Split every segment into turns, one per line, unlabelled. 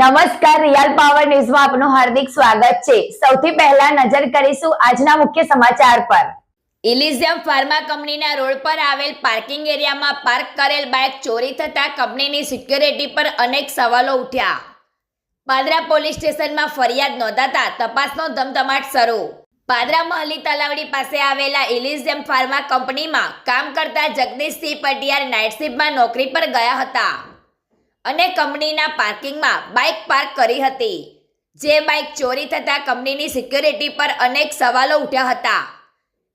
નમસ્કાર real power ન્યૂઝમાં આપનું હાર્દિક સ્વાગત છે. સૌથી પહેલા નજર કરીશું આજના મુખ્ય સમાચાર પર. ઇલિઝિયમ ફાર્મા કંપનીના રોડ પર આવેલ પાર્કિંગ એરિયામાં પાર્ક કરેલ બાઇક ચોરી થતા કંપનીની સિક્યોરિટી પર અનેક સવાલો ઉઠ્યા. પાદરા પોલીસ સ્ટેશનમાં ફરિયાદ નોંધાતા તપાસનો ધમધમાટ શરૂ. પાદરા મહલી તલાવડી પાસે આવેલા ઇલિઝિયમ ફાર્મા કંપનીમાં કામ કરતા જગદીશસિંહ પટિયાર નાઇટ નોકરી પર ગયા હતા. અને કંપનીના પાર્કિંગમાં બાઇક પાર્ક કરી હતી. જે બાઇક ચોરી થતાં કંપનીની સિક્યોરિટી પર અનેક સવાલો ઉઠ્યા હતા.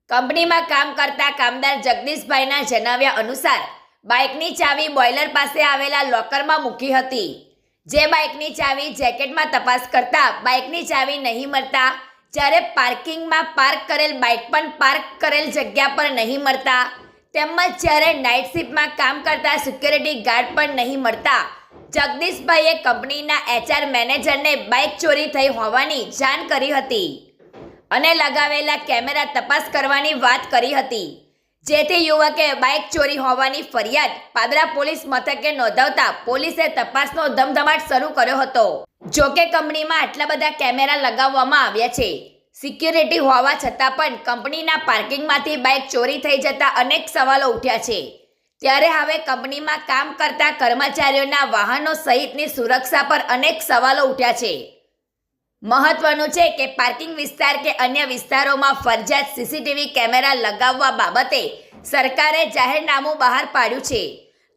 કંપનીમાં કામ કરતા કામદાર જગદીશભાઈના જણાવ્યા અનુસાર, બાઇકની ચાવી બોઇલર પાસે આવેલા લોકરમાં મૂકી હતી. જે બાઇકની ચાવી જેકેટમાં તપાસ કરતા બાઇકની ચાવી નહીં મળતા, જ્યારે પાર્કિંગમાં પાર્ક કરેલ બાઇક પણ પાર્ક કરેલ જગ્યા પર નહીં મળતા, તેમજ જ્યારે નાઇટ શિફ્ટમાં કામ કરતા સિક્યોરિટી ગાર્ડ પણ નહીં મળતા જગદીશભાઈએ કંપનીના એચઆર મેનેજરને બાઇક ચોરી થઈ હોવાની જાણ કરી હતી અને લગાવેલા કેમેરા તપાસ કરવાની વાત કરી હતી. જેથી યુવકે બાઇક ચોરી હોવાની ફરિયાદ પાદરા પોલીસ મથકે નોંધાવતા પોલીસે તપાસનો ધમધમાટ શરૂ કર્યો હતો. જોકે કંપનીમાં આટલા બધા કેમેરા લગાવવામાં આવ્યા છે. સિક્યુરિટી હોવા છતાં પણ કંપનીના પાર્કિંગમાંથી બાઇક ચોરી થઈ જતા અનેક સવાલો ઉઠ્યા છે. ત્યારે હવે કંપનીમાં કામ કરતા કર્મચારીઓના વાહનો સહિતની સુરક્ષા પર અનેક સવાલો ઉઠ્યા છે. મહત્વનું છે કે પાર્કિંગ વિસ્તાર કે અન્ય વિસ્તારોમાં ફરજિયાત સીસીટીવી કેમેરા લગાવવા બાબતે સરકારે જાહેરનામું બહાર પાડ્યું છે.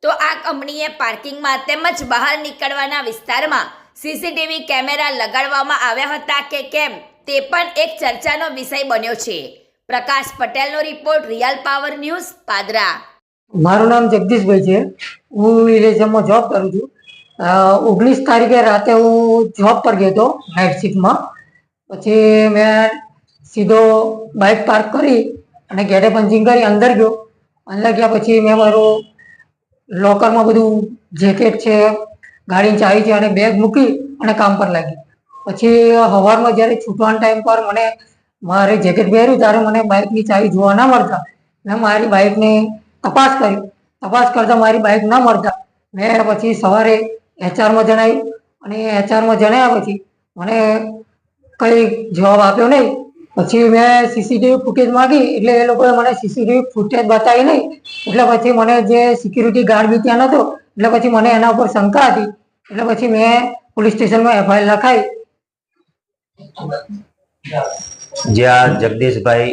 તો આ કંપનીએ પાર્કિંગમાં તેમજ બહાર નીકળવાના વિસ્તારમાં સીસીટીવી કેમેરા લગાડવામાં આવ્યા હતા કે કેમ તે પણ એક ચર્ચાનો વિષય બન્યો છે. પ્રકાશ પટેલનો report real power news Padra.
મારું નામ જગદીશભાઈ છે. હું ઇલેક્શનમાં જોબ કરું છું. ઓગણીસ તારીખે રાતે હું જોબ પર ગયો હતો નાઇટ શિફ્ટમાં પછી મેં સીધો બાઇક પાર્ક કરી અને ગેટે પંચિંગ કરી, અંદર ગયો. અંદર ગયા પછી મેં મારું લોકરમાં બધું જેકેટ છે, ગાડીની ચાવી છે અને બેગ મૂકી અને કામ પર લાગી. પછી સવારમાં જ્યારે છૂટવાના ટાઈમ પર મને મારે જેકેટ પહેર્યું, ત્યારે મને બાઇકની ચાવી જોવા ના મળતા. મેં મારી બાઇકને તપાસ કરી. તપાસ કરતા મારી બાઇક ના મળતા. મેં પછી સવારે એચઆરમાં જણાવી અને એચઆરમાં જણાવ્યા પછી મને કંઈ જવાબ આપ્યો નહીં. પછી મેં સીસીટીવી ફૂટેજ માંગી એટલે એ લોકોએ મને સીસીટીવી ફૂટેજ બતાવી નહીં. એટલે પછી મને જે સિક્યુરિટી ગાર્ડ બી ત્યાં નહોતો, એટલે પછી મને એના ઉપર શંકા હતી. એટલે પછી મેં પોલીસ સ્ટેશનમાં એફઆઈઆર લખાઈ.
જે આ જગદીશભાઈ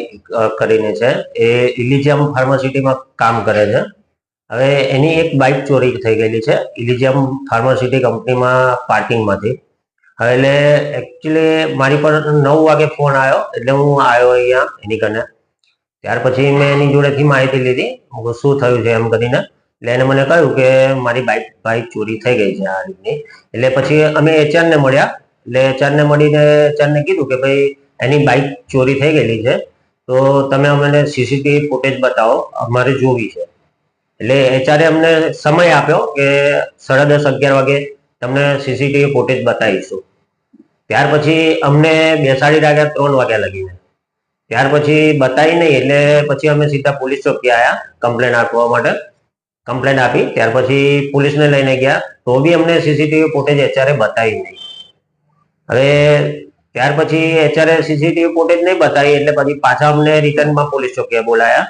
કરીને છે, એ ઇલિજિયમ ફાર્માસિટીમાં કામ કરે છે. હવે એની એક બાઇક ચોરી થઈ ગયેલી છે, ઇલિજિયમ ફાર્માસિટી કંપનીમાં પાર્કિંગમાંથી. હવે એટલે એકચ્યુઅલી મારી પર નવ વાગે ફોન આવ્યો, એટલે હું આવ્યો અહીંયા એની કને ત્યાર પછી મેં એની જોડેથી માહિતી લીધી શું થયું છે એમ કરીને. એટલે એને મને કહ્યું કે મારી બાઇક બાઇક ચોરી થઈ ગઈ છે આ રીતની. એટલે પછી અમે એચઆરને મળ્યા. એટલે એચઆરને મળીને એચઆરને કીધું કે ભાઈ એની બાઇક ચોરી થઈ ગયેલી છે. તો તમે અમને સીસીટીવી ફૂટેજ બતાવો. અમારે જોવી છે. એટલે એચઆરે અમને સમય આપ્યો કે સાડા દસ અગિયાર વાગે તમને સીસીટીવી ફૂટેજ બતાવીશું. ત્યાર પછી અમને બેસાડી રાખ્યા ત્રણ વાગ્યા લગીને. ત્યાર પછી બતાવી નહીં, એટલે પછી અમે સીધા પોલીસ ચોકી આવ્યા કમ્પ્લેન આપવા માટે. કમ્પ્લેન આપી, ત્યાર પછી પોલીસને લઈને ગયા. તો બી અમને સીસીટીવી ફૂટેજ એચઆરે બતાવી નહીં. હવે ત્યાર પછી એચઆરએ સીસીટીવી ફૂટેજ નહીં બતાવી, એટલે પછી પાછા અમને રિટર્નમાં પોલીસ ચોકીએ બોલાયા.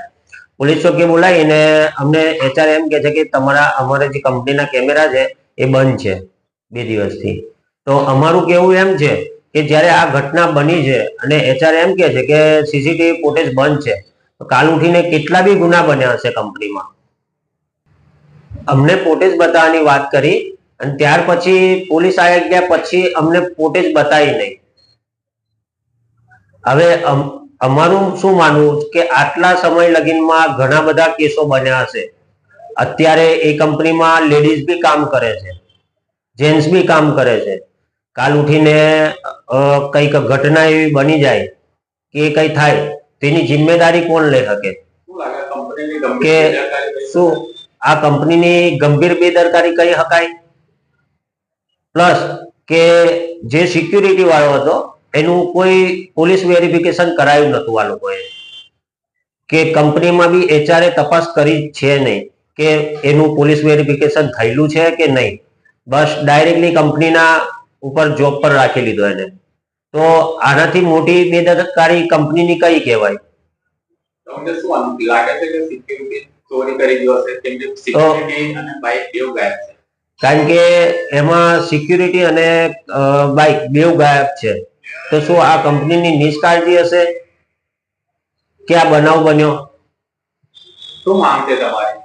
પોલીસ ચોકીએ બોલાવીને અમને એચઆર એમ કે છે કે તમારા, અમારે જે કંપનીના કેમેરા છે એ બંધ છે બે દિવસથી. તો અમારું કેવું એમ છે કે જ્યારે આ ઘટના બની છે અને એચઆર એમ કે છે કે સીસીટીવી ફૂટેજ બંધ છે કાલ ઉઠીને કેટલા બી ગુના બન્યા હશે કંપનીમાં અમને ફૂટેજ બતાવવાની વાત કરી અને ત્યાર પછી પોલીસ આવી ગયા પછી અમને ફૂટેજ બતાવી નહીં. હવે અમ- અમારું શું માનવું કે આટલા સમય લગીનમાં ઘણા બધા કેસો બન્યા હશે. અત્યારે એ કંપનીમાં લેડીઝ બી કામ કરે છે, જેન્ટ્સ બી કામ કરે છે. કાલ ઉઠીને કંઈક ઘટના એવી બની જાય કે કઈ થાય, તેની જિમ્મેદારી કોણ લઈ શકે? કે શું આ કંપનીની ગંભીર બેદરકારી કરી શકાય પ્લસ કે જે સિક્યુરિટી વાળો હતો એનું કોઈ પોલીસ વેરિફિકેશન કરાયું નતું આ લોકોએ. કે કંપનીમાં બી એચઆરએ તપાસ કરી છે નહીં કે એનું પોલીસ વેરિફિકેશન થયેલું છે કે નહીં. બસ ડાયરેક્ટલી કંપનીના ઉપર જોબ પર રાખી લીધો એને. તો આનાથી મોટી બેદરકારી કંપનીની કઈ કહેવાય?
તમને શું લાગે છે કે સિક્યુરિટી ચોરી કરી ગયો હશે? કેમ કે સિક્યુરિટી અને બાઇક બેવ ગાયબ છે.
કારણ કે એમાં સિક્યુરિટી અને બાઇક બેવ ગાયબ છે. તો શું આ કંપનીની નિષ્કાળજી હશે? કે આ બનાવ બન્યો?
શું માંગ છે તમારી?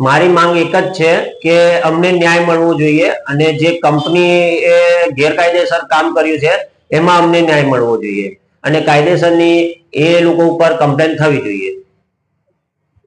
મારી માંગ એક જ છે કે અમને ન્યાય મળવો જોઈએ અને જે કંપની એ ગેરકાયદેસર કામ કર્યું છે એમાં અમને ન્યાય મળવો જોઈએ. અને કાયદેસરની એ લોકો ઉપર કમ્પ્લેન થવી જોઈએ.